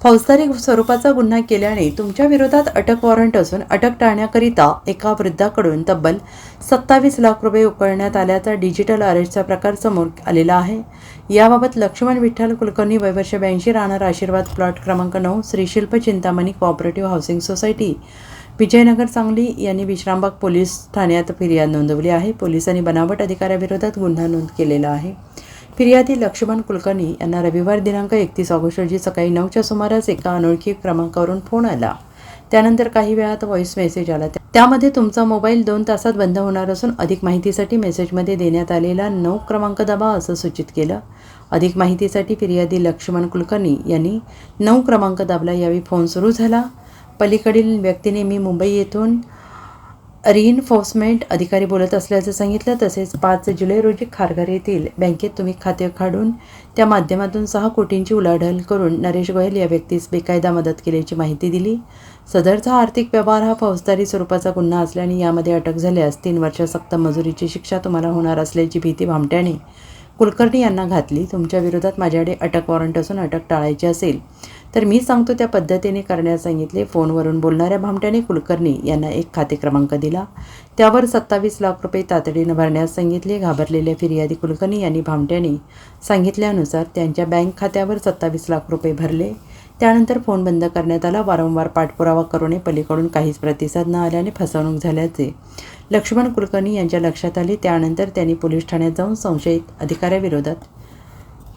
फौजदारी स्वरूपाचा गुन्हा केल्याने तुमच्या विरोधात अटक वॉरंट असून अटक टाळण्याकरिता एका वृद्धाकडून तब्बल सत्तावीस लाख रुपये उकळण्यात आल्याचा डिजिटल अरेस्टचा प्रकार समोर आलेला आहे. याबाबत लक्ष्मण विठ्ठल कुलकर्णी वयवर्ष ब्याऐंशी राहणार आशीर्वाद प्लॉट क्रमांक नऊ Shri Shilp Chintamani cooperative housing society Vijaynagar Sangli यांनी विश्रामबाग पोलीस ठाण्यात फिर्याद नोंदवली आहे. पोलिसांनी बनावट अधिकाऱ्याविरोधात गुन्हा नोंद केलेला आहे. फिर्यादी लक्ष्मण कुलकर्णी यांना रविवार दिनांक एकतीस ऑगस्ट रोजी सकाळी नऊच्या सुमारास एका अनोळखी क्रमांकावरून फोन आला. त्यानंतर काही वेळात व्हॉइस मेसेज आला. त्यामध्ये तुमचा मोबाईल दोन तासात बंद होणार असून अधिक माहितीसाठी मेसेजमध्ये देण्यात आलेला नऊ क्रमांक दाबा असं सूचित केलं. अधिक माहितीसाठी फिर्यादी लक्ष्मण कुलकर्णी यांनी नऊ क्रमांक दाबला यावेळी फोन सुरू झाला. पलीकडील व्यक्तीने मी मुंबई येथून रिइन्फोर्समेंट अधिकारी बोलत असल्याचं सांगितलं तसेच पाच जुलै रोजी खारघर येथील बँकेत तुम्ही खाते काढून त्या माध्यमातून सहा कोटींची उलाढाल करून नरेश गोयल या व्यक्तीस बेकायदा मदत केल्याची माहिती दिली. सदरचा आर्थिक व्यवहार हा फौजदारी स्वरूपाचा गुन्हा असल्याने यामध्ये अटक झाल्यास तीन वर्ष सक्त मजुरीची शिक्षा तुम्हाला होणार असल्याची भीती भामट्याने कुलकर्णी यांना घातली. तुमच्या विरोधात माझ्याकडे अटक वॉरंट असून अटक टाळायची असेल तर मी सांगतो त्या पद्धतीने करण्यास सांगितले. फोनवरून बोलणाऱ्या भामट्याने कुलकर्णी यांना एक खाते क्रमांक दिला. त्यावर सत्तावीस लाख रुपये तातडीनं भरण्यास सांगितले. घाबरलेल्या फिर्यादी कुलकर्णी यांनी भामट्याने सांगितल्यानुसार त्यांच्या बँक खात्यावर सत्तावीस लाख रुपये भरले. त्यानंतर फोन बंद करण्यात आला. वारंवार पाठपुरावा करूनही पलीकडून काहीच प्रतिसाद न आल्याने फसवणूक झाल्याचे लक्ष्मण कुलकर्णी यांच्या लक्षात आले. त्यानंतर त्यांनी पोलीस ठाण्यात जाऊन संशयित अधिकाऱ्याविरोधात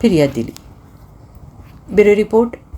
फिर्याद दिली. Bureau report.